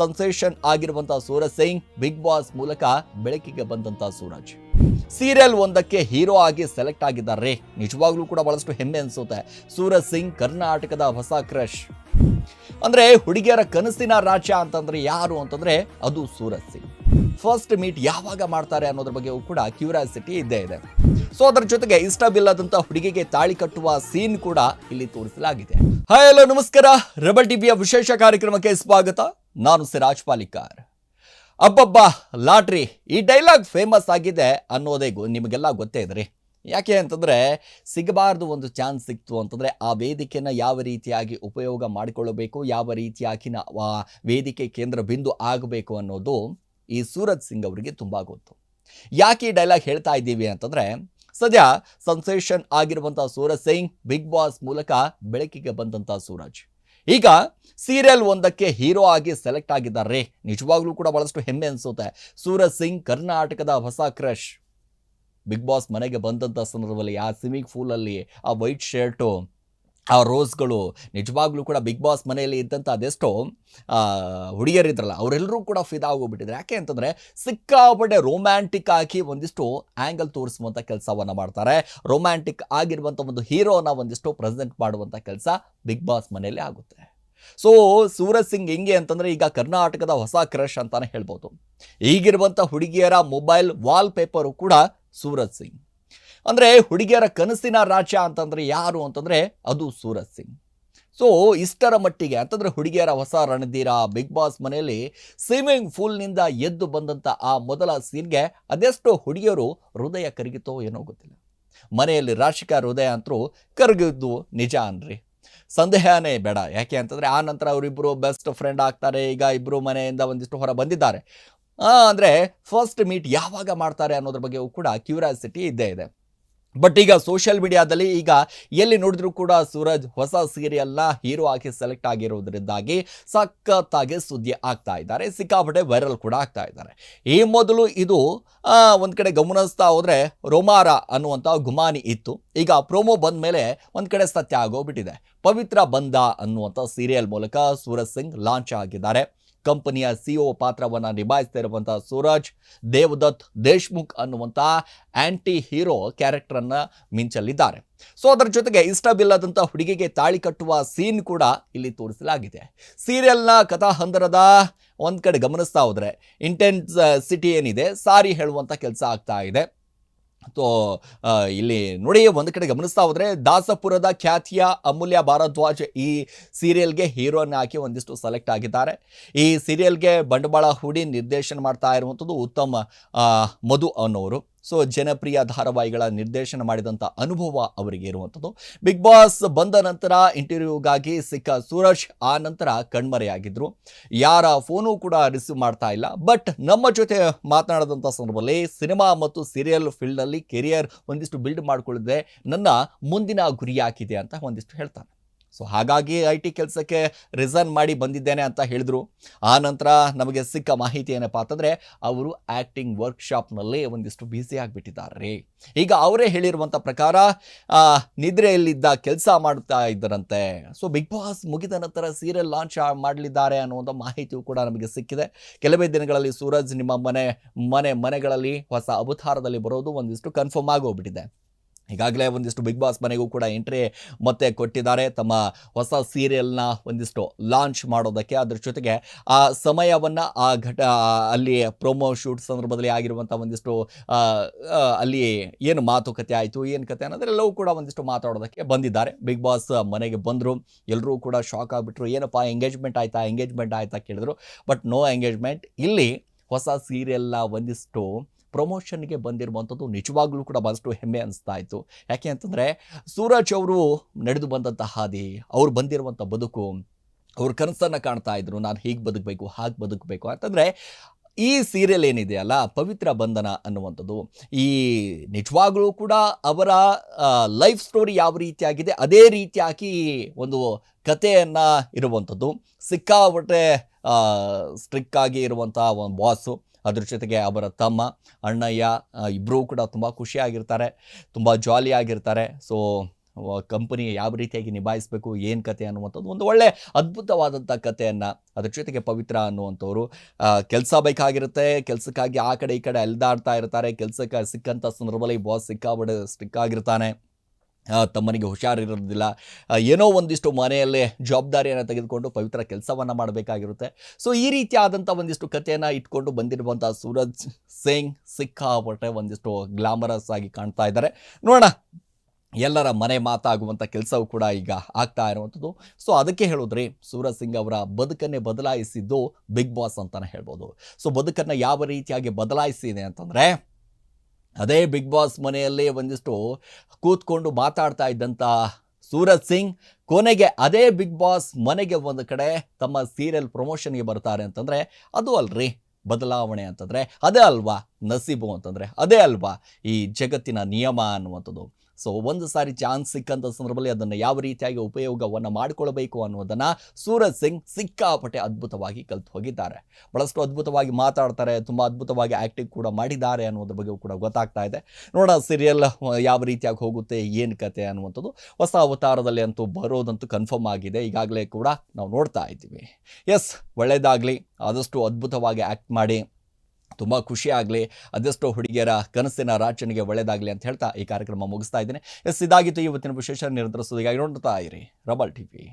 ಸನ್ಸೇಷನ್ ಆಗಿರುವಂತಹ Suraj Singh big boss ಮೂಲಕ ಬೆಳಕಿಗೆ ಬಂದಂತಹ ಸೂರಜ್. ಸೀರಿಯಲ್ ಒಂದಕ್ಕೆ ಹೀರೋ ಆಗಿ ಸೆಲೆಕ್ಟ್ ಆಗಿದ್ದಾರೆ. ನಿಜವಾಗ್ಲೂ ಕೂಡ ಬಹಳಷ್ಟು ಹೆಮ್ಮೆ ಅನ್ಸುತ್ತೆ. ಸೂರಜ್ ಸಿಂಗ್ ಕರ್ನಾಟಕದ ಹೊಸ ಕ್ರಶ್. ಅಂದ್ರೆ ಹುಡುಗಿಯರ ಕನಸಿನ ರಾಜ್ಯ ಅಂತಂದ್ರೆ ಯಾರು ಅಂತಂದ್ರೆ ಅದು ಸೂರಜ್ ಸಿಂಗ್. ಫಸ್ಟ್ ಮೀಟ್ ಯಾವಾಗ ಮಾಡ್ತಾರೆ ಅನ್ನೋದ್ರ ಬಗ್ಗೆಯೂ ಕೂಡ ಕ್ಯೂರಿಯಾಸಿಟಿ ಇದ್ದೇ ಇದೆ. ಸೊ ಅದರ ಜೊತೆಗೆ ಇಷ್ಟವಿಲ್ಲದಂತ ಹುಡುಗಿಗೆ ತಾಳಿ ಕಟ್ಟುವ ಸೀನ್ ಕೂಡ ಇಲ್ಲಿ ತೋರಿಸಲಾಗಿದೆ. ಹಾಯ್ ಹಲೋ ನಮಸ್ಕಾರ. ರೆಬಲ್ ಟಿವಿಯ ವಿಶೇಷ ಕಾರ್ಯಕ್ರಮಕ್ಕೆ ಸ್ವಾಗತ. ನಾನು ಸಿರಾಜ್ ಪಾಲಿಕಾರ್ ಅಬ್ಬಬ್ಬಾ, ಲಾಟ್ರಿ, ಈ ಡೈಲಾಗ್ ಫೇಮಸ್ ಆಗಿದೆ ಅನ್ನೋದೇ ಗೊ- ನಿಮಗೆಲ್ಲ ಗೊತ್ತೇ ಇದ್ರಿ. ಯಾಕೆ ಅಂತಂದರೆ ಸಿಗಬಾರ್ದು ಒಂದು ಚಾನ್ಸ್ ಸಿಕ್ತು ಅಂತಂದರೆ ಆ ವೇದಿಕೆನ ಯಾವ ರೀತಿಯಾಗಿ ಉಪಯೋಗ ಮಾಡಿಕೊಳ್ಳಬೇಕು, ಯಾವ ರೀತಿಯಾಗಿ ಆ ವೇದಿಕೆ ಕೇಂದ್ರ ಬಿಂದು ಆಗಬೇಕು ಅನ್ನೋದು ಈ ಸೂರಜ್ ಸಿಂಗ್ ಅವರಿಗೆ ತುಂಬ ಗೊತ್ತು. ಯಾಕೆ ಈ ಡೈಲಾಗ್ ಹೇಳ್ತಾ ಇದ್ದೀವಿ ಅಂತಂದರೆ ಸದ್ಯ ಸನ್ಸೇಷನ್ ಆಗಿರುವಂಥ ಸೂರಜ್ ಸಿಂಗ್ ಬಿಗ್ ಬಾಸ್ ಮೂಲಕ ಬೆಳಕಿಗೆ ಬಂದಂಥ ಸೂರಜ್. ಈಗ ಸೀರಿಯಲ್ ಒಂದಕ್ಕೆ ಹೀರೋ ಆಗಿ ಸೆಲೆಕ್ಟ್ ಆಗಿದ್ದಾರೆ. ನಿಜವಾಗ್ಲೂ ಕೂಡ ಬಹಳಷ್ಟು ಹೆಮ್ಮೆ ಅನಿಸುತ್ತೆ. ಸೂರಜ್ ಸಿಂಗ್ ಕರ್ನಾಟಕದ ಹೊಸ ಕ್ರಶ್ ಬಿಗ್ ಬಾಸ್ ಮನೆಗೆ ಬಂದಂಥ ಸಂದರ್ಭದಲ್ಲಿ ಆ ಸ್ವಿಮ್ಮಿಂಗ್ ಪೂಲಲ್ಲಿ ಆ ವೈಟ್ ಶರ್ಟು ಆ ರೋಸ್ಗಳು ನಿಜವಾಗ್ಲೂ ಕೂಡ ಬಿಗ್ ಬಾಸ್ ಮನೆಯಲ್ಲಿ ಇದ್ದಂಥ ಅದೆಷ್ಟೋ ಹುಡುಗಿಯರಿದ್ರಲ್ಲ, ಅವರೆಲ್ಲರೂ ಕೂಡ ಫಿದಾ ಆಗೋಗ್ಬಿಟ್ಟಿದ್ರು. ಯಾಕೆ ಅಂತಂದರೆ ಸಿಕ್ಕಾಪಟ್ಟೆ ರೊಮ್ಯಾಂಟಿಕ್ ಆಗಿ ಒಂದಿಷ್ಟು ಆ್ಯಂಗಲ್ ತೋರಿಸುವಂಥ ಕೆಲಸವನ್ನು ಮಾಡ್ತಾರೆ. ರೊಮ್ಯಾಂಟಿಕ್ ಆಗಿರುವಂಥ ಒಂದು ಹೀರೋನ ಒಂದಿಷ್ಟು ಪ್ರೆಸೆಂಟ್ ಮಾಡುವಂಥ ಕೆಲಸ ಬಿಗ್ ಬಾಸ್ ಮನೆಯಲ್ಲಿ ಆಗುತ್ತೆ. ಸೊ ಸೂರಜ್ ಸಿಂಗ್ ಹೆಂಗೆ ಅಂತಂದರೆ ಈಗ ಕರ್ನಾಟಕದ ಹೊಸ ಕ್ರಶ್ ಅಂತಾನೆ ಹೇಳ್ಬೋದು. ಈಗಿರುವಂಥ ಹುಡುಗಿಯರ ಮೊಬೈಲ್ ವಾಲ್ಪೇಪರು ಕೂಡ ಸೂರಜ್ ಸಿಂಗ್. ಅಂದರೆ ಹುಡುಗಿಯರ ಕನಸಿನ ರಾಜ ಅಂತಂದರೆ ಯಾರು ಅಂತಂದರೆ ಅದು ಸೂರಜ್ ಸಿಂಗ್. ಸೊ ಇಷ್ಟರ ಮಟ್ಟಿಗೆ, ಅಂತಂದರೆ ಹುಡುಗಿಯರ ಹೊಸ ರಣಧೀರ ಬಿಗ್ ಬಾಸ್ ಮನೆಯಲ್ಲಿ ಸ್ವಿಮ್ಮಿಂಗ್ ಫೂಲ್ನಿಂದ ಎದ್ದು ಬಂದಂಥ ಆ ಮೊದಲ ಸೀನ್ಗೆ ಅದೆಷ್ಟೋ ಹುಡುಗಿಯರು ಹೃದಯ ಕರಗಿತೋ ಏನೋ ಗೊತ್ತಿಲ್ಲ. ಮನೆಯಲ್ಲಿ ರಾಶಿಕಾ ಹೃದಯ ಅಂತರೂ ಕರಗಿದ್ದು ನಿಜ ಅನ್ರಿ. ಸಂದೇಹನೇ ಬೇಡ. ಯಾಕೆ ಅಂತಂದರೆ ಆ ನಂತರ ಅವರಿಬ್ಬರು ಬೆಸ್ಟ್ ಫ್ರೆಂಡ್ ಆಗ್ತಾರೆ. ಈಗ ಇಬ್ಬರು ಮನೆಯಿಂದ ಒಂದಿಷ್ಟು ಹೊರ ಬಂದಿದ್ದಾರೆ. ಅಂದರೆ ಫಸ್ಟ್ ಮೀಟ್ ಯಾವಾಗ ಮಾಡ್ತಾರೆ ಅನ್ನೋದ್ರ ಬಗ್ಗೆಯೂ ಕೂಡ ಕ್ಯೂರಿಯಾಸಿಟಿ ಇದ್ದೇ ಇದೆ. ಬಟ್ ಈಗ ಸೋಷಿಯಲ್ ಮೀಡಿಯಾದಲ್ಲಿ ಈಗ ಎಲ್ಲಿ ನೋಡಿದ್ರು ಕೂಡ ಸೂರಜ್ ಹೊಸ ಸೀರಿಯಲ್ನ ಹೀರೋ ಆಗಿ ಸೆಲೆಕ್ಟ್ ಆಗಿರೋದ್ರಿಂದಾಗಿ ಸಖತ್ತಾಗಿ ಸುದ್ದಿ ಆಗ್ತಾ ಇದ್ದಾರೆ. ಸಿಕ್ಕಾಪಟ್ಟೆ ವೈರಲ್ ಕೂಡ ಆಗ್ತಾ ಇದ್ದಾರೆ. ಈ ಮೊದಲು ಇದು ಒಂದು ಕಡೆ ಗಮನಿಸ್ತಾ ಹೋದರೆ ರೋಮಾರ ಅನ್ನುವಂಥ ಗುಮಾನಿ ಇತ್ತು. ಈಗ ಪ್ರೋಮೋ ಬಂದ ಮೇಲೆ ಒಂದು ಕಡೆ ಸತ್ಯ ಆಗೋಗ್ಬಿಟ್ಟಿದೆ. ಪವಿತ್ರ ಬಂದ ಅನ್ನುವಂಥ ಸೀರಿಯಲ್ ಮೂಲಕ ಸೂರಜ್ ಸಿಂಗ್ ಲಾಂಚ್ ಆಗಿದ್ದಾರೆ. ಕಂಪನಿಯ ಸಿಒ ಪಾತ್ರವನ್ನು ನಿಭಾಯಿಸ್ತಾ ಇರುವಂತಹ ಸೂರಜ್, ದೇವದತ್, ದೇಶ್ಮುಖ್ ಅನ್ನುವಂಥ ಆಂಟಿ ಹೀರೋ ಕ್ಯಾರೆಕ್ಟರನ್ನು ಮಿಂಚಲಿದ್ದಾರೆ ಸೊ, ಅದರ ಜೊತೆಗೆ ಇಷ್ಟವಿಲ್ಲದಂಥ ಹುಡುಗಿಗೆ ತಾಳಿ ಕಟ್ಟುವ ಸೀನ್ ಕೂಡ ಇಲ್ಲಿ ತೋರಿಸಲಾಗಿದೆ. ಸೀರಿಯಲ್ನ ಕಥಾಹಂದರದ ಒಂದು ಕಡೆ ಗಮನಿಸ್ತಾ ಹೋದರೆ, ಇಂಟೆನ್ಸ್, ಸಿಟಿ ಏನಿದೆ, ಸಾರಿ ಹೇಳುವಂಥ ಕೆಲಸ ಆಗ್ತಾ ಇದೆ. ಇಲ್ಲಿ ನೋಡಿ ಒಂದು ಕಡೆ ಗಮನಿಸ್ತಾ ಹೋದರೆ ದಾಸಪುರದ ಖ್ಯಾತಿಯ ಅಮೂಲ್ಯ ಭಾರದ್ವಾಜ್ ಈ ಸೀರಿಯಲ್ಗೆ ಹೀರೋನ ಹಾಕಿ ಒಂದಿಷ್ಟು ಸೆಲೆಕ್ಟ್ ಆಗಿದ್ದಾರೆ. ಈ ಸೀರಿಯಲ್ಗೆ ಬಂಡವಾಳ ಹೂಡಿ ನಿರ್ದೇಶನ ಮಾಡ್ತಾ ಇರುವಂಥದ್ದು ಉತ್ತಮ ಮಧು ಅನ್ನೋರು. ಸೊ ಜನಪ್ರಿಯ ಧಾರಾವಾಹಿಗಳ ನಿರ್ದೇಶನ ಮಾಡಿದಂಥ ಅನುಭವ ಅವರಿಗೆ ಇರುವಂಥದ್ದು. ಬಿಗ್ ಬಾಸ್ ಬಂದ ನಂತರ ಇಂಟರ್ವ್ಯೂಗಾಗಿ ಸಿಕ್ಕ ಸೂರಜ್ ಆ ನಂತರ ಕಣ್ಮರೆಯಾಗಿದ್ದರು ಯಾರ ಫೋನು ಕೂಡ ರಿಸೀವ್ ಮಾಡ್ತಾ ಇಲ್ಲ. ಬಟ್ ನಮ್ಮ ಜೊತೆ ಮಾತನಾಡಿದಂಥ ಸಂದರ್ಭದಲ್ಲಿ ಸಿನಿಮಾ ಮತ್ತು ಸೀರಿಯಲ್ ಫೀಲ್ಡಲ್ಲಿ ಕೆರಿಯರ್ ಒಂದಿಷ್ಟು ಬಿಲ್ಡ್ ಮಾಡಿಕೊಳ್ಳದೆ ನನ್ನ ಮುಂದಿನ ಗುರಿಯಾಗಿದೆ ಅಂತ ಒಂದಿಷ್ಟು ಹೇಳ್ತಾನೆ. ಸೊ ಹಾಗಾಗಿ ಐ ಟಿ ಕೆಲಸಕ್ಕೆ ರಿಸರ್ನ್ ಮಾಡಿ ಬಂದಿದ್ದೇನೆ ಅಂತ ಹೇಳಿದ್ರು. ಆ ನಂತರ ನಮಗೆ ಸಿಕ್ಕ ಮಾಹಿತಿ ಏನಪ್ಪ ಅಂತಂದರೆ, ಅವರು ಆ್ಯಕ್ಟಿಂಗ್ ವರ್ಕ್ಶಾಪ್ನಲ್ಲಿ ಒಂದಿಷ್ಟು ಬ್ಯುಸಿ ಆಗಿಬಿಟ್ಟಿದ್ದಾರೆ. ಈಗ ಅವರೇ ಹೇಳಿರುವಂಥ ಪ್ರಕಾರ ನಿದ್ರೆಯಲ್ಲಿದ್ದ ಕೆಲಸ ಮಾಡ್ತಾ ಇದ್ದರಂತೆ. ಸೊ ಬಿಗ್ ಬಾಸ್ ಮುಗಿದ ನಂತರ ಸೀರಿಯಲ್ ಲಾಂಚ್ ಮಾಡಲಿದ್ದಾರೆ ಅನ್ನುವಂಥ ಮಾಹಿತಿಯು ಕೂಡ ನಮಗೆ ಸಿಕ್ಕಿದೆ. ಕೆಲವೇ ದಿನಗಳಲ್ಲಿ ಸೂರಜ್ ನಿಮ್ಮ ಮನೆ ಮನೆ ಮನೆಗಳಲ್ಲಿ ಹೊಸ ಅವತಾರದಲ್ಲಿ ಬರೋದು ಒಂದಿಷ್ಟು ಕನ್ಫರ್ಮ್ ಆಗೋಗ್ಬಿಟ್ಟಿದೆ. ಈಗಾಗಲೇ ಒಂದಿಷ್ಟು ಬಿಗ್ ಬಾಸ್ ಮನೆಗೂ ಕೂಡ ಎಂಟ್ರಿ ಮತ್ತೆ ಕೊಟ್ಟಿದ್ದಾರೆ. ತಮ್ಮ ಹೊಸ ಸೀರಿಯಲ್ನ ಒಂದಿಷ್ಟು ಲಾಂಚ್ ಮಾಡೋದಕ್ಕೆ ಅದ್ರ ಜೊತೆಗೆ ಆ ಸಮಯವನ್ನು ಆ ಘಟ ಅಲ್ಲಿ ಪ್ರೊಮೋ ಶೂಟ್ ಸಂದರ್ಭದಲ್ಲಿ ಆಗಿರುವಂಥ ಒಂದಿಷ್ಟು ಅಲ್ಲಿ ಏನು ಮಾತುಕತೆ ಆಯಿತು, ಏನು ಕತೆ ಅನ್ನೋದ್ರೆಲ್ಲವೂ ಕೂಡ ಒಂದಿಷ್ಟು ಮಾತಾಡೋದಕ್ಕೆ ಬಂದಿದ್ದಾರೆ. ಬಿಗ್ ಬಾಸ್ ಮನೆಗೆ ಬಂದರು. ಎಲ್ಲರೂ ಕೂಡ ಶಾಕ್ ಆಗಿಬಿಟ್ರು. ಏನಪ್ಪ ಎಂಗೇಜ್ಮೆಂಟ್ ಆಯಿತಾ ಎಂಗೇಜ್ಮೆಂಟ್ ಆಯಿತಾ ಕೇಳಿದ್ರು. ಬಟ್ ನೋ ಎಂಗೇಜ್ಮೆಂಟ್ ಇಲ್ಲಿ ಹೊಸ ಸೀರಿಯಲ್ನ ಒಂದಿಷ್ಟು ಪ್ರಮೋಷನ್ಗೆ ಬಂದಿರುವಂಥದ್ದು ನಿಜವಾಗ್ಲೂ ಕೂಡ ಬಹಳಷ್ಟು ಹೆಮ್ಮೆ ಅನಿಸ್ತಾ ಇತ್ತು. ಯಾಕೆ ಅಂತಂದರೆ ಸೂರಜ್ ಅವರು ನಡೆದು ಬಂದಂಥ ಹಾದಿ, ಅವ್ರು ಬಂದಿರುವಂಥ ಬದುಕು, ಅವ್ರ ಕನಸನ್ನು ಕಾಣ್ತಾ ಇದ್ರು, ನಾನು ಹೀಗೆ ಬದುಕಬೇಕು, ಹಾಗೆ ಬದುಕಬೇಕು. ಅಂತಂದರೆ ಈ ಸೀರಿಯಲ್ ಏನಿದೆಯಲ್ಲ ಪವಿತ್ರ ಬಂಧನ ಅನ್ನುವಂಥದ್ದು, ಈ ನಿಜವಾಗಲೂ ಕೂಡ ಅವರ ಲೈಫ್ ಸ್ಟೋರಿ ಯಾವ ರೀತಿಯಾಗಿದೆ, ಅದೇ ರೀತಿಯಾಗಿ ಒಂದು ಕಥೆಯನ್ನು ಇರುವಂಥದ್ದು. ಸಿಕ್ಕಾಪಟ್ಟೆ ಸ್ಟ್ರಿಕ್ಕಾಗಿ ಇರುವಂಥ ಒಂದು ಬಾಸು ಅದ್ರ ಜೊತೆಗೆ ಅವರ ತಮ್ಮ, ಅಣ್ಣಯ್ಯ ಇಬ್ಬರೂ ಕೂಡ ತುಂಬ ಖುಷಿಯಾಗಿರ್ತಾರೆ, ತುಂಬ ಜಾಲಿಯಾಗಿರ್ತಾರೆ. ಸೊ ಕಂಪನಿ ಯಾವ ರೀತಿಯಾಗಿ ನಿಭಾಯಿಸಬೇಕು, ಏನು ಕತೆ ಅನ್ನುವಂಥದ್ದು ಒಂದು ಒಳ್ಳೆ ಅದ್ಭುತವಾದಂಥ ಕಥೆಯನ್ನು ಅದ್ರ ಜೊತೆಗೆ ಪವಿತ್ರ ಅನ್ನುವಂಥವ್ರು ಕೆಲಸ ಬೇಕಾಗಿರುತ್ತೆ, ಕೆಲಸಕ್ಕಾಗಿ ಆ ಕಡೆ ಈ ಕಡೆ ಅಲ್ದಾಡ್ತಾ ಇರ್ತಾರೆ, ಕೆಲಸಕ್ಕೆ ಸಿಕ್ಕಂಥ ಸಂದರ್ಭದಲ್ಲಿ ಬಾಸ್ ಸಿಕ್ಕಾಬಿಡ ಸ್ಟಿಕ್ ಆಗಿರ್ತಾನೆ. ತಮ್ಮನಿಗೆ ಹುಷಾರಿರೋದಿಲ್ಲ ಏನೋ ಒಂದಿಷ್ಟು ಮನೆಯಲ್ಲೇ ಜವಾಬ್ದಾರಿಯನ್ನು ತೆಗೆದುಕೊಂಡು ಪವಿತ್ರ ಕೆಲಸವನ್ನು ಮಾಡಬೇಕಾಗಿರುತ್ತೆ. ಸೊ ಈ ರೀತಿಯಾದಂಥ ಒಂದಿಷ್ಟು ಕಥೆಯನ್ನು ಇಟ್ಕೊಂಡು ಬಂದಿರುವಂಥ ಸೂರಜ್ ಸಿಂಗ್ ಸಿಕ್ಕಾಪಟ್ಟೆ ಒಂದಿಷ್ಟು ಗ್ಲಾಮರಸ್ ಆಗಿ ಕಾಣ್ತಾ ಇದ್ದಾರೆ. ನೋಡೋಣ, ಎಲ್ಲರ ಮನೆ ಮಾತಾಗುವಂಥ ಕೆಲಸವೂ ಕೂಡ ಈಗ ಆಗ್ತಾ ಇರುವಂಥದ್ದು. ಸೊ ಅದಕ್ಕೆ ಹೇಳಿದ್ರಿ, ಸೂರಜ್ ಸಿಂಗ್ ಅವರ ಬದುಕನ್ನೇ ಬದಲಾಯಿಸಿದ್ದು ಬಿಗ್ ಬಾಸ್ ಅಂತಲೇ ಹೇಳ್ಬೋದು. ಸೊ ಬದುಕನ್ನು ಯಾವ ರೀತಿಯಾಗಿ ಬದಲಾಯಿಸಿದೆ ಅಂತಂದರೆ ಅದೇ ಬಿಗ್ ಬಾಸ್ ಮನೆಯಲ್ಲೇ ಒಂದಿಷ್ಟು ಕೂತ್ಕೊಂಡು ಮಾತಾಡ್ತಾ ಇದ್ದಂಥ ಸೂರಜ್ ಸಿಂಗ್ ಕೊನೆಗೆ ಅದೇ ಬಿಗ್ ಬಾಸ್ ಮನೆಗೆ ಒಂದು ಕಡೆ ತಮ್ಮ ಸೀರಿಯಲ್ ಪ್ರಮೋಷನ್ಗೆ ಬರ್ತಾರೆ ಅಂತಂದರೆ, ಅದು ಅಲ್ರಿ ಬದಲಾವಣೆ ಅಂತಂದರೆ, ಅದೇ ಅಲ್ವಾ ನಸೀಬು ಅಂತಂದರೆ, ಅದೇ ಅಲ್ವಾ ಈ ಜಗತ್ತಿನ ನಿಯಮ ಅನ್ನುವಂಥದ್ದು. ಸೊ ಒಂದು ಸಾರಿ ಚಾನ್ಸ್ ಸಿಕ್ಕಂಥ ಸಂದರ್ಭದಲ್ಲಿ ಅದನ್ನು ಯಾವ ರೀತಿಯಾಗಿ ಉಪಯೋಗವನ್ನು ಮಾಡಿಕೊಳ್ಳಬೇಕು ಅನ್ನೋದನ್ನು ಸೂರಜ್ ಸಿಂಗ್ ಸಿಕ್ಕಾಪಟ್ಟೆ ಅದ್ಭುತವಾಗಿ ಕಲ್ತು ಹೋಗಿದ್ದಾರೆ. ಬಹಳಷ್ಟು ಅದ್ಭುತವಾಗಿ ಮಾತಾಡ್ತಾರೆ, ತುಂಬ ಅದ್ಭುತವಾಗಿ ಆ್ಯಕ್ಟಿಂಗ್ ಕೂಡ ಮಾಡಿದ್ದಾರೆ ಅನ್ನೋದ್ರ ಬಗ್ಗೆ ಕೂಡ ಗೊತ್ತಾಗ್ತಾ ಇದೆ. ನೋಡೋಣ ಸೀರಿಯಲ್ ಯಾವ ರೀತಿಯಾಗಿ ಹೋಗುತ್ತೆ, ಏನು ಕತೆ ಅನ್ನುವಂಥದ್ದು ಹೊಸ ಅವತಾರದಲ್ಲಿ ಅಂತೂ ಬರೋದಂತೂ ಕನ್ಫರ್ಮ್ ಆಗಿದೆ. ಈಗಾಗಲೇ ಕೂಡ ನಾವು ನೋಡ್ತಾ ಇದ್ದೀವಿ. ಎಸ್ ಒಳ್ಳೆಯದಾಗಲಿ ಆದಷ್ಟು ಅದ್ಭುತವಾಗಿ ಆ್ಯಕ್ಟ್ ಮಾಡಿ. ತುಂಬ ಖುಷಿಯಾಗಲಿ ಅದೆಷ್ಟೋ ಹುಡುಗಿಯರ ಕನಸಿನ ರಾಚನೆಗೆ ಒಳ್ಳೆಯದಾಗಲಿ ಅಂತ ಹೇಳ್ತಾ ಈ ಕಾರ್ಯಕ್ರಮ ಮುಗಿಸ್ತಾ ಇದ್ದೀನಿ. ಎಸ್, ಇದಾಗಿತ್ತು ಇವತ್ತಿನ ವಿಶೇಷ ನಿರಂತರ ಸುದ್ದಿಗಾಗಿ ನೋಡ್ತಾ ಇರಿ, ರಬಲ್ ಟಿವಿ.